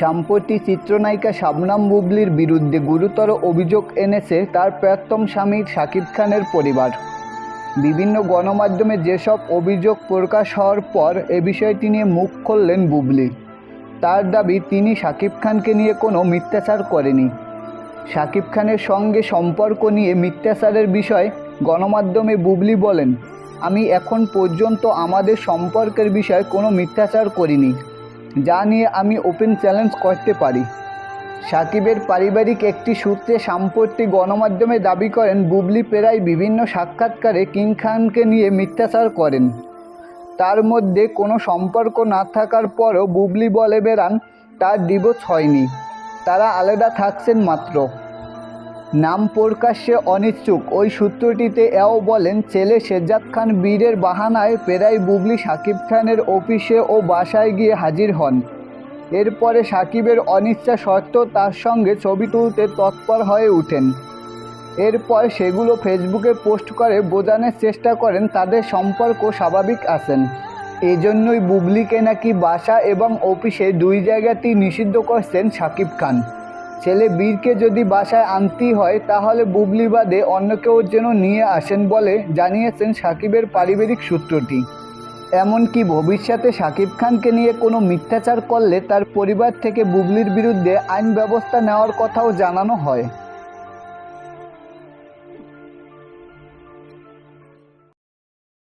সম্প্রতি চিত্রনায়িকা শাবনাম বুবলির বিরুদ্ধে গুরুতর অভিযোগ এনেছে তার প্রাক্তন স্বামী শাকিব খানের পরিবার। বিভিন্ন গণমাধ্যমে যেসব অভিযোগ প্রকাশ হওয়ার পর এ বিষয়টি নিয়ে মুখ খুললেন বুবলি। তার দাবি, তিনি শাকিব খানকে নিয়ে কোনো মিথ্যাচার করেনি। শাকিব খানের সঙ্গে সম্পর্ক নিয়ে মিথ্যাচারের বিষয় গণমাধ্যমে বুবলি বলেন, আমি এখন পর্যন্ত আমাদের সম্পর্কের বিষয়ে কোনো মিথ্যাচার করিনি। যা নিয়ে আমি ওপেন চ্যালেঞ্জ করতে পারি। সাকিবের পারিবারিক একটি সূত্রে সাম্প্রতিক গণমাধ্যমে দাবি করেন, বুবলি প্রায় বিভিন্ন সাক্ষাৎকারে কিং খানকে নিয়ে মিথ্যাচার করেন। তার মধ্যে কোনো সম্পর্ক না থাকার পরও বুবলি বলে বেড়ান, তার ডিভোর্স হয়নি। তারা আলাদা থাকছেন মাত্র। নাম প্রকাশ্যে অনিচ্ছুক। ওই সূত্রটিতে এও বলেন, ছেলে শেজাদ খান বীরের বাহানায় প্রায় বুবলি সাকিব খানের অফিসে ও বাসায় গিয়ে হাজির হন। এরপরে সাকিবের অনিচ্ছা সত্ত্বেও তার সঙ্গে ছবি তুলতে তৎপর হয়ে ওঠেন। এরপর সেগুলো ফেসবুকে পোস্ট করে বোঝানোর চেষ্টা করেন, তাদের সম্পর্ক স্বাভাবিক আছেন। এজন্যই বুবলিকে নাকি বাসা এবং অফিসে দুই জায়গাতেই নিষিদ্ধ করছেন সাকিব খান। ছেলে বীরকে যদি বাসায় আনতেই হয়, তাহলে বুবলি বাদে অন্য কেউ যেন নিয়ে আসেন বলে জানিয়েছেন সাকিবের পারিবারিক সূত্রটি। এমনকি ভবিষ্যতে সাকিব খানকে নিয়ে কোনো মিথ্যাচার করলে তার পরিবার থেকে বুবলির বিরুদ্ধে আইন ব্যবস্থা নেওয়ার কথাও জানানো হয়।